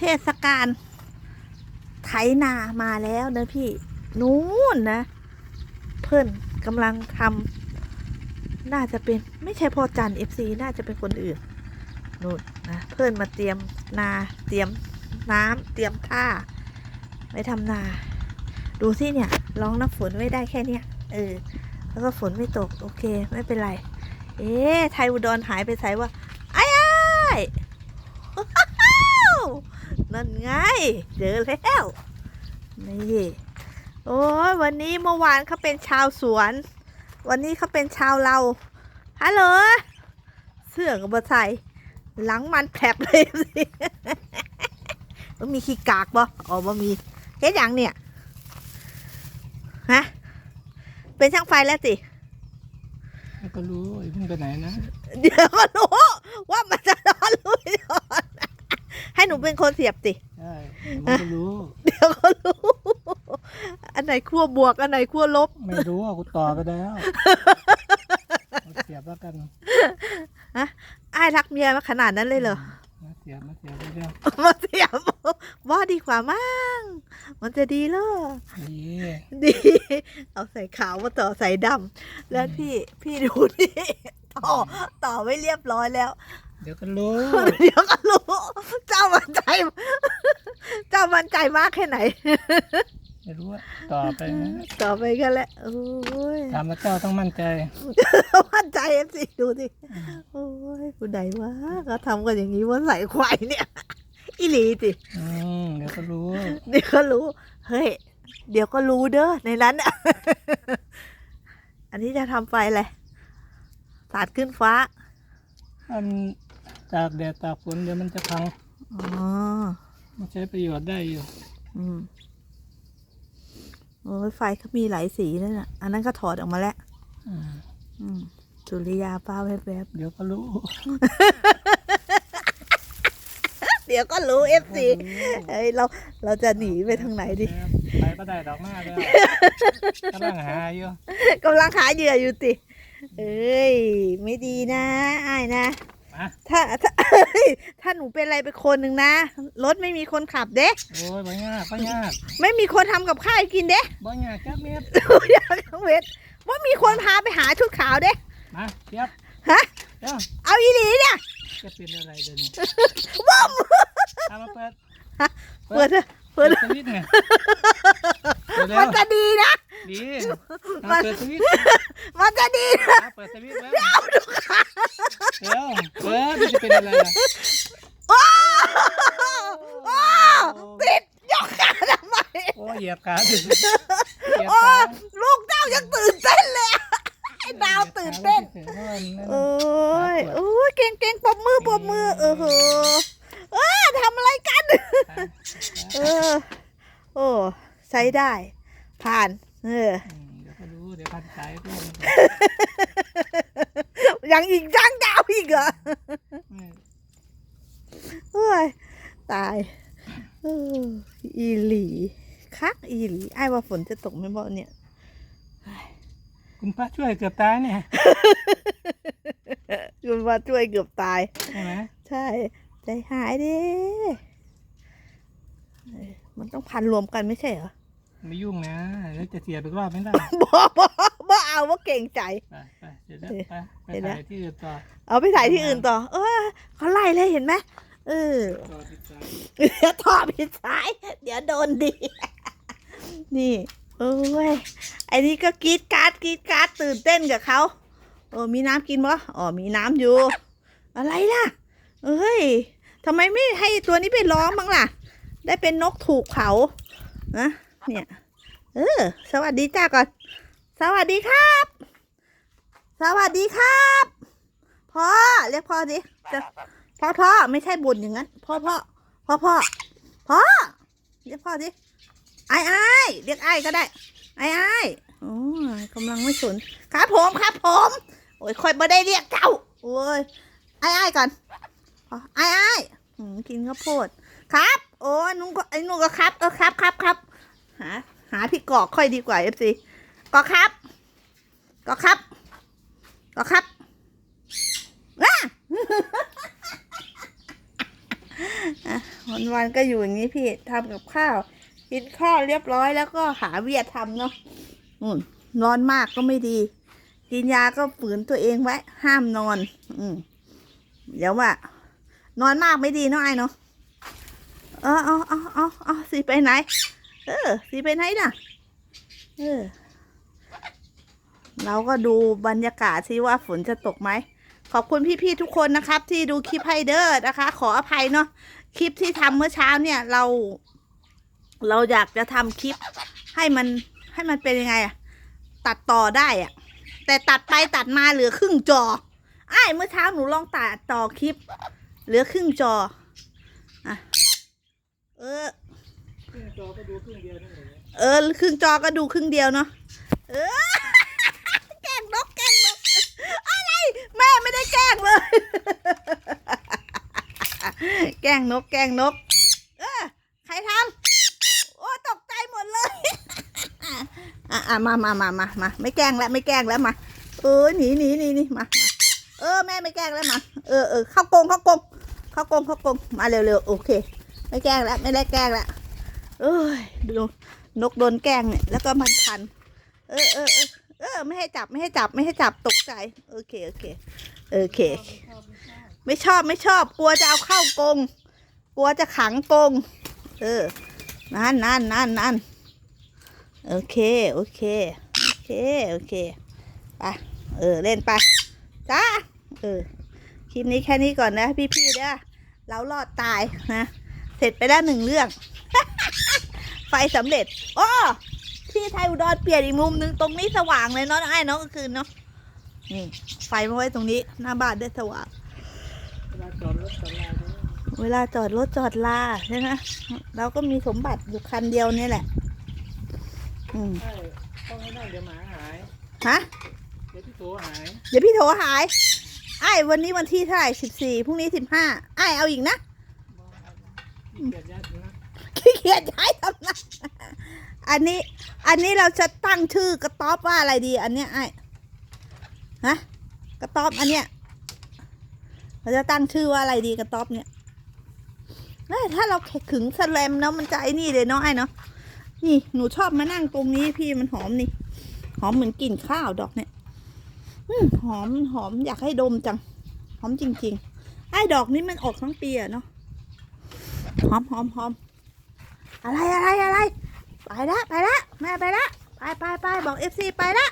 เทศกาลไถนามาแล้วนะพี่ นู้นนะ เพื่อนกำลังทำน่าจะเป็นไม่ใช่พ่อจันเอฟซีน่าจะเป็นคนอื่นนู่นนะเพื่อนมาเตรียมนาเตรียมน้ำเตรียมท่าไว้ทำนา ดูสิเนี่ยร้องน้ำฝนไว้ได้แค่เนี้ยเออ แล้วก็ฝนไม่ตก โอเค ไม่เป็นไร เอ๊ไทยอุดรหายไปใส่ว่าไอ้ไอ้าย นั่นไง เจอแล้ว นี่ โอ้ยวันนี้เมื่อวานเขาเป็นชาวสวน วันนี้เขาเป็นชาวเรา ฮัลโหล เสื้อกับบใส่หลังมันแผลบเลยสิมันมีขี้กากบ่อ๋อบ่มีเฮ็ดหยังเนี่ย ฮะ เป็นช่างไฟแล้วสิก็รู้ไอ้เพิ่งไปไหนนะ เดี๋ยวก็รู้ว่ามันจะนอนรู้ไม่นอนให้หนูเป็นคนเสียบสิใช่มันก็รู้เดี๋ยวก็รู้ อันไหนขั้วบวก อันไหนขั้วลบ ไม่รู้อะกูต่อไปแล้วเอาเสียบแล้วกันอ้ายรักเมียมาขนาดนั้นเลยเหรอมาเสียบมาเสียบเรื่อยมาเสียบว่าดีกว่ามั้งมันจะดีเหรอๆดีดี เอาใส่ขาวมาต่อใส่ดำแล้วพี่พี่ดูนี่ต่อต่อไม่เรียบร้อยแล้ว เดี๋ยวก็รู้ เดี๋ยวก็รู้ เจ้า มันใจเจ้ามันใจมากแค่ไหน ไม่รู้ว่าต่อไปนะต่อไปกันแหละโอ้ยทำแล้วเจ้าต้องมั่นใจ มั่นใจเอฟซีดูสิโอ้ยผู้ใดวะเขาทำกันอย่างนี้ว่าใส่ควายเนี่ย อีหลีสิอืมเดี๋ยวก็รู้เดี๋ยวก็รู้ เฮ้ย เดี๋ยวก็รู้เด้อในนั้นอะอันนี้จะทำไฟอะไรสาดขึ้นฟ้า มันตากแดดตากฝนเดี๋ยวมันจะพัง อ๋อ มันใช้ประโยชน์ได้อยู่ อืมโอ้ยไฟเขามีหลายสีนั่นน่ะ อันนั้นก็ถอดออกมาแล้ว อืมอืมสุริยาป้าแวบเดี๋ยวก็รู้ๆเดี๋ยวก็รู้เอฟซีเฮ้ยเราเราจะหนีไปทางไหนดิไปก็ได้ดอกหน้าแล้วกำลังหาอยู่กำลังหาเหยื่ออยู่ติ เอ้ย ไม่ดีนะ อ้ายนะมา ถ้าถ้าเอ้ยถ้าหนูเป็นอะไรไปคนหนึ่งนะ รถไม่มีคนขับเด้โอ้ยบ่ยากบ่ยากไม่มีคนทำกับข้าวให้กินเด้บ่ยากจักเม็ดอยากทั้งเวทว่ามีคนพาไปหาชุดขาวเด้ มาเทียบฮะ เดี๋ยวเอาอีหลีเนี่ยจะเป็นอะไรเดี๋ยวนี้ว้ามเอามาเปิด เปิดเถอะเปิเปิดดสวิตช์ไงเปิดแล้มันวจะดีนะ ดีเอาเปิดสวิตช์มันจะดีนะเอาเปิดสวิตช์แล้วเดี๋ยวเปิดมันจะเป็นอะไรล่ะโอ้โอ้ติดยกขาทำไมโอ้ยเหยียบขาดิเหยียบโอ้ขาลูกเจ้ายังตื่นเต้นเลยอะไอ้ดาวตื่นเต้น โอ้ยโอ้ยเก่งเก่งปมมือปมมือเออเหอะเออทำอะไรกัน เออ โอ้ ใช้ได้ ผ่าน เออเดี๋ยวก็รู้เดี๋ยวพันสายเพื่อนยังอีกจังดาวอีกเหรอเฮ้ยตายเอออีหลีคักอีหลีไอ้ายว่าฝนจะตกไหมบ่เนี่ยคุณป้าช่วยเกือบตายเนี่ยคุณว่าช่วยเกือบตายใช่ไหมใช่ใจหายดิเอ้ยมันต้องพันรวมกันไม่ใช่เหรอ ไม่ยุ่งนะแล้วจะเสียบอีกรอบไม่ได้บ่บ่บ่เอาว่าเก่งใจ ไปไปเสร็จแล้วไปไปถ่ายที่อื่นต่อเอาไปถ่ายที่อื่นต่อ เออเขาไล่เลยเห็นไหมเออต่อติดสายเดี๋ยวท่อผิดสาย เดี๋ยวโดนดี นี่โอ้ยไอ้นี่ก็กรีดกราร์ดกรีดกราร์ดตื่นเต้นกับเขาโอ้มีน้ำกินบ่อ๋อมีน้ำอยู่ อะไรล่ะเอ้ยทำไมไม่ให้ตัวนี้ไปร้องบ้างล่ะ ได้เป็นนกถูกเขานะ เนี่ย เออ สวัสดีจ้าก่อน สวัสดีครับ สวัสดีครับพ่อเรียกพ่อดิจะพ่อพ่อไม่ใช่บุญอย่างนั้น พ่อพ่อพ่อพ่อพ่อเรียกพ่อดิไอ้ไอ้เรียกไอ้ก็ได้ ไอ้ไอ้โอ้ยกำลังไม่สนครับผมครับผม โอ้ยคอยม่ได้เรียกเจ้าโอ้ยไอ้ไอ้ก่อนอ๋อไอ้ไอ้อืมกินข้าวโพดครับ โอ้ยนุ่งก็ไอ้นุ่งก็ครับเออครับครับครับ หาหาพี่กอกค่อยดีกว่าเอฟซีกอกครับกอกครับกอกครับอะวันวันก็อยู่อย่างนี้พี่ทำกับข้าวกินข้าวเรียบร้อยแล้วก็หาเวียดทำเนาะอืมนอนมากก็ไม่ดี กินยาก็ฝืนตัวเองไว้ ห้ามนอน อืมเดี๋ยวว่า นอนมากไม่ดีเนาะไอ้เนาะเออเอาเอาเอาเอสิไปไหน เออสิไปไหนน่ะ เออ เราก็ดูบรรยากาศสิว่าฝนจะตกไหม ขอบคุณพี่ๆทุกคนนะครับ ที่ดูคลิปให้เด้อนะคะ ขออภัยเนาะ คลิปที่ทำเมื่อเช้าเนี่ยเรา เราอยากจะทำคลิปให้มันให้มันเป็นยังไงอะตัดต่อได้อะแต่ตัดไปตัดมาเหลือครึ่งจอไอ้เมื่อเช้าหนูลองตัดต่อคลิป เหลือครึ่งจออะเออ จอก็ดูครึ่งเดียวนั่นเองเออครึ่งจอก็ดูครึ่งเดียวเนาะเออแกล้งนกแกล้งนกอะไรแม่ไม่ได้แกล้งเลย แกล้งนกแกล้งนก เออใครทำโอ้ตกใจหมดเลยอะอะมามามามามาไม่แกล้งแล้วไม่แกล้งแล้วมาเออหนีหนีหนีหนีมาเออแม่ไม่แกล้งแล้วมาเออเออเข้ากงเข้ากงเข้ากงเข้ากงมาเร็วๆโอเค ไม่แกล้งแล้วไม่ได้แกล้งแล้ว เอ้ยดูนกโดนแกงเนี่ยแล้วก็มันพัน เออเออเออไม่ให้จับไม่ให้จับไม่ให้จับตกใจ โอเคโอเคโอเค ไม่ชอบไม่ชอบ กลัวจะเอาเข้ากรงกลัวจะขังกรงเออนั่นนั่นนั่นนั่นโอเคโอเคโอเคโอเคไปเออเล่นไปจ้าเออคลิปนี้แค่นี้ก่อนนะพี่ๆเด้อเรารอดตายนะ เสร็จไปแล้วหนึ่งเรื่อง ไฟสำเร็จอ้อที่ไทยอุดรเปลี่ยนอีกมุมหนึงตรงนี้สว่างเลยเนาะไอ้เนาะกลางคืนเนาะนี่ ไฟมาไว้ตรงนี้ หน้าบ้านได้สว่างเวลาจอดรถจอดลาเนี่ยเวลาจอดรถจอดลาใช่ไหมเราก็มีสมบัติอยู่คันเดียวนี่แหละ อืมใช่ต้องให้นั่งเดี๋ยวหมาหาย ฮะ เดี๋ยวพี่โตหาย เดี๋ยวพี่โทรหายไอ้ายวันนี้วันที่เท่าไหร่สิบสี่พรุ่งนี้สิบห้าไอ้ายเอาอีกนะพี่เกียดญาตินะขี้เกียจย้ายทำนะ อันนี้ อันนี้เราจะตั้งชื่อกระต๊อบว่าอะไรดี อันเนี้ยไอ้ฮะกระต๊อบอันเนี้ยเราจะตั้งชื่อว่าอะไรดีกระต๊อบเนี่ยเอ้ยถ้าเราขึงสแลมเนาะมันจะไอ้นี่เลยเนาะไอ้เนาะนี่หนูชอบมานั่งตรงนี้พี่มันหอมนี่ หอมเหมือนกลิ่นข้าวดอกเนี่ยอืมหอมหอมอยากให้ดมจัง หอมจริงๆไอ้ดอกนี้มันออกทั้งปีอะเนาะหอมหอมหอมอะไรอะไรอะไร ละไปละแม่ไปละไปไปไปบอกเอฟซีไปละ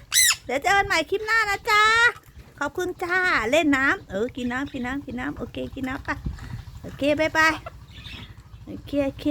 เดี๋ยวเจอกันใหม่คลิปหน้านะจ๊ะขอบคุณจ้าเล่นน้ำเออกินน้ำกินน้ำกินน้ำโอเคกินน้ำไปโอเคบายบายโอเคโอเค